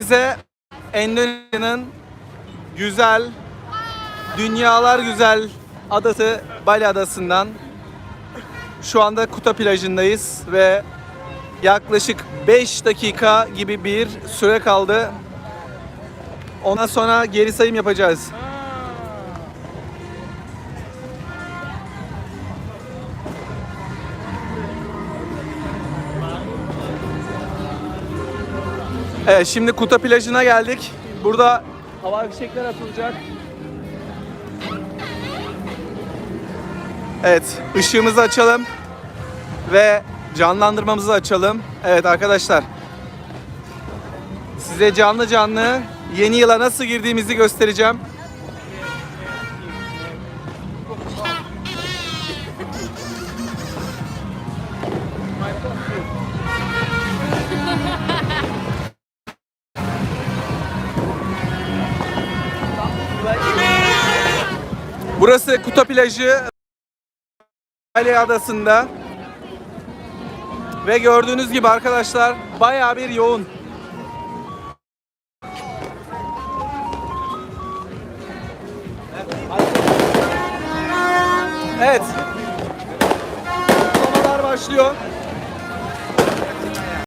Size Endonezya'nın güzel, dünyalar güzel adası Bali Adası'ndan şu anda Kuta plajındayız ve yaklaşık 5 dakika gibi bir süre kaldı. Ondan sonra geri sayım yapacağız. Evet şimdi Kuta plajına geldik. Burada hava fişekler atılacak. Evet ışığımızı açalım ve canlandırmamızı açalım. Evet arkadaşlar size canlı canlı yeni yıla nasıl girdiğimizi göstereceğim. Burası Kuta plajı Ali Adası'nda. Ve gördüğünüz gibi arkadaşlar bayağı bir yoğun. Evet. Kutlamalar başlıyor.